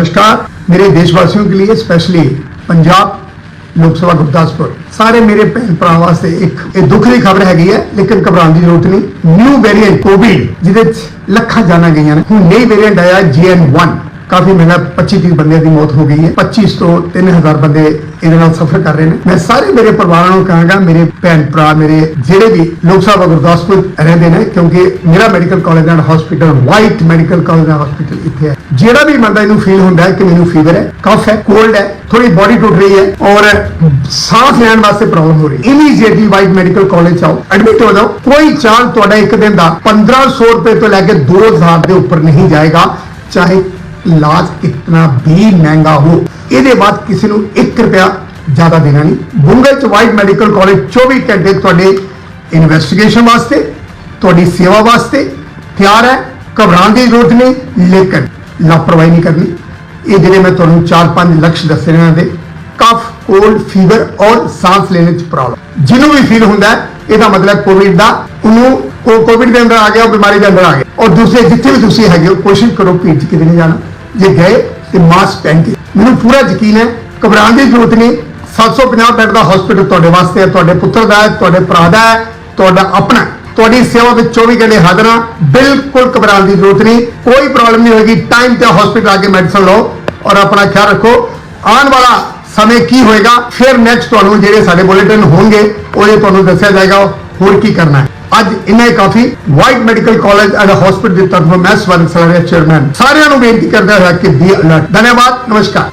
नमस्कार मेरे देशवासियों के लिए स्पेशली पंजाब ਲੋਕ ਸਭਾ ਗੁਰਦਾਸਪੁਰ ਸਾਰੇ ਮੇਰੇ ਭੈਣ ਭਰਾ ਵਾਸਤੇ ਇੱਕ ਇਹ ਦੁੱਖ ਦੀ ਖਬਰ ਹੈਗੀ ਹੈ ਲੇਕਿਨ ਘਬਰਾਉਣ ਦੀ ਜ਼ਰੂਰਤ ਨਹੀਂ ਨਿਊ ਵੇਰੀਐਂਟ ਕੋਵਿਡ ਜਿਹਦੇ ਵਿੱਚ ਲੱਖਾਂ ਜਾਨਾਂ ਗਈਆਂ ਨੇ ਹੁਣ ਨਈ ਵੇਰੀਐਂਟ ਆਇਆ JN1 ਕਾਫੀ ਮਹਿੰਗਾ 25 30 ਬੰਦਿਆਂ ਦੀ ਮੌਤ ਹੋ ਗਈ ਹੈ। 25 ਤੋਂ 3000 ਬੰਦੇ ਇਹਦੇ ਨਾਲ ਸਫਰ ਕਰ ਰਹੇ ਨੇ। ਮੈਂ ਸਾਰੇ ਮੇਰੇ ਪਰਿਵਾਰਾਂ ਨੂੰ ਕਹਾਂਗਾ, ਮੇਰੇ ਭੈਣ ਭਰਾ, ਮੇਰੇ ਜਿਹੜੇ ਵੀ ਲੋਕ ਸਭਾ ਗੁਰਦਾਸਪੁਰ ਰਹਿੰਦੇ ਨੇ, ਕਿਉਂਕਿ ਮੇਰਾ medical college and hospital, White medical college and hospital ਇੱਥੇ ਹੈ। ਜਿਹੜਾ ਵੀ ਬੰਦਾ ਇਹਨੂੰ ਫੀਲ ਹੁੰਦਾ ਹੈ ਕਿ ਮੈਨੂੰ ਫੀਵਰ ਹੈ ਕਫ ਹੈ ਕੋਲਡ ਹੈ ਥੋੜੀ ਬਾਡੀ ਟੁੱਟ ਰਹੀ ਹੈ ਔਰ ਸਾਹ ਲੈਣ ਵਾਸਤੇ ਪ੍ਰੋਬਲਮ ਹੋ ਰਹੀ ਹੈ। ਇਮੀਡੀਏਟਲੀ ਵਾਈਟ ਮੈਡੀਕਲ ਕਾਲਜ ਚ ਐਡਮਿਟ ਹੋ ਜਾਓ। ਕੋਈ ਚਾਂਸ ਤੁਹਾਡਾ ਇੱਕ ਦਿਨ ਦਾ 1500 ਰੁਪਏ ਤੋਂ ਲੈ ਕੇ 2000 ਦੇ ਉੱਪਰ ਨਹੀਂ ਜਾਏਗਾ, ਚਾਹੇ ਇਲਾਜ ਕਿਤਨਾ ਵੀ ਮਹਿੰਗਾ ਹੋ ਇਹਦੇ ਬਾਅਦ ਕਿਸੇ ਨੂੰ 1 ਰੁਪਿਆ ਜ਼ਿਆਦਾ ਦੇਣਾ ਨਹੀਂ। ਬੁੰਗਲ ਚ ਵਾਈਡ ਮੈਡੀਕਲ ਕਾਲਜ 24 ਘੰਟੇ ਤੁਹਾਡੇ ਇਨਵੈਸਟੀਗੇਸ਼ਨ ਵਾਸਤੇ, ਤੁਹਾਡੀ ਸੇਵਾ ਵਾਸਤੇ ਤਿਆਰ ਹੈ, ਘਬਰਾਉਣ ਦੀ ਜ਼ਰੂਰਤ ਨਹੀਂ, ਲੇਕਿਨ ਲਾਪਰਵਾਹੀ ਨਹੀਂ ਕਰਨੀ। ਇਹ ਜਿਹੜੇ ਮੈਂ ਤੁਹਾਨੂੰ 4-5 ਲਕਸ਼ ਦੱਸੇ ਨੇ ਇਹਨਾਂ ਦੇ ਕਫ ਕੋਲਡ ਫੀਵਰ ਔਰ ਸਾਹ ਲੈਣ ਚ ਪ੍ਰੋਬਲਮ ਜਿਹਨੂੰ ਵੀ ਫੀਲ ਹੁੰਦਾ ਇਹਦਾ ਮਤਲਬ ਕੋਵਿਡ ਦਾ, ਉਹਨੂੰ ਉਹ ਕੋਵਿਡ ਦੇ ਅੰਦਰ ਆ ਗਿਆ, ਉਹ ਬਿਮਾਰੀ ਦੇ ਅੰਦਰ ਆ ਗਿਆ। ਔਰ ਦੂਸਰੇ ਜਿੱਥੇ ਵੀ ਤੁਸੀਂ ਹੈਗੇ ਹੋ, ਕੋਸ਼ਿਸ਼ ਕਰੋ ਭੀੜ ਚ ਕਿਤੇ ਨਹੀਂ ਜਾਣਾ। ਜੇ ਗਏ ਤੇ ਮਾਸਕ ਪਹਿਨ ਕੇ। ਮੈਨੂੰ ਪੂਰਾ ਯਕੀਨ ਹੈ, ਘਬਰਾਉਣ ਦੀ ਜ਼ਰੂਰਤ ਨਹੀਂ। 750 ਬੈੱਡ ਦਾ ਹਸਪੀਟਲ ਤੁਹਾਡੇ ਵਾਸਤੇ ਹੈ, ਤੁਹਾਡੇ ਪੁੱਤਰ ਦਾ ਹੈ, ਤੁਹਾਡੇ ਭਰਾ ਦਾ ਹੈ, ਤੁਹਾਡਾ ਆਪਣਾ ਤੁਹਾਡੀ ਸੇਵਾ ਵਿੱਚ 24 ਘੰਟੇ ਹਾਜ਼ਰ ਹਾਂ, ਬਿਲਕੁਲ ਘਬਰਾਉਣ ਦੀ ਜ਼ਰੂਰਤ ਨਹੀਂ। ਕੋਈ ਪ੍ਰੋਬਲਮ ਨਹੀਂ ਹੋਏਗੀ ਟਾਈਮ ਤੇ ਹਸਪੀਟਲ ਆ ਕੇ ਮੈਡੀਸਨ ਲਓ ਔਰ ਆਪਣਾ ਖਿਆਲ ਰੱਖੋ। ਆਉਣ ਵਾਲਾ ਸਮੇਂ ਕੀ ਹੋਏਗਾ, ਫਿਰ ਨੈਕਸਟ ਤੁਹਾਨੂੰ ਜਿਹੜੇ ਸਾਡੇ ਬੁਲੇਟਿਨ ਹੋਣਗੇ, ਉਹ ਇਹ ਤੁਹਾਨੂੰ ਦੱਸਿਆ ਜਾਏਗਾ, ਹੋਰ ਕੀ ਕਰਨਾ ਹੈ। ਅੱਜ ਇੰਨਾ ਕਾਫੀ White medical college and hospital ਦੀ ਤਰਫੋਂ ਮੈਂ ਸਵਰਨ ਸਲਾਰੀਆ ਚੇਅਰਮੈਨ ਸਾਰਿਆਂ ਨੂੰ ਬੇਨਤੀ ਕਰਦਾ ਹਾਂ ਕਿ ਬੀ ਅਲਰਟ ਧੰਨਵਾਦ, ਨਮਸਕਾਰ।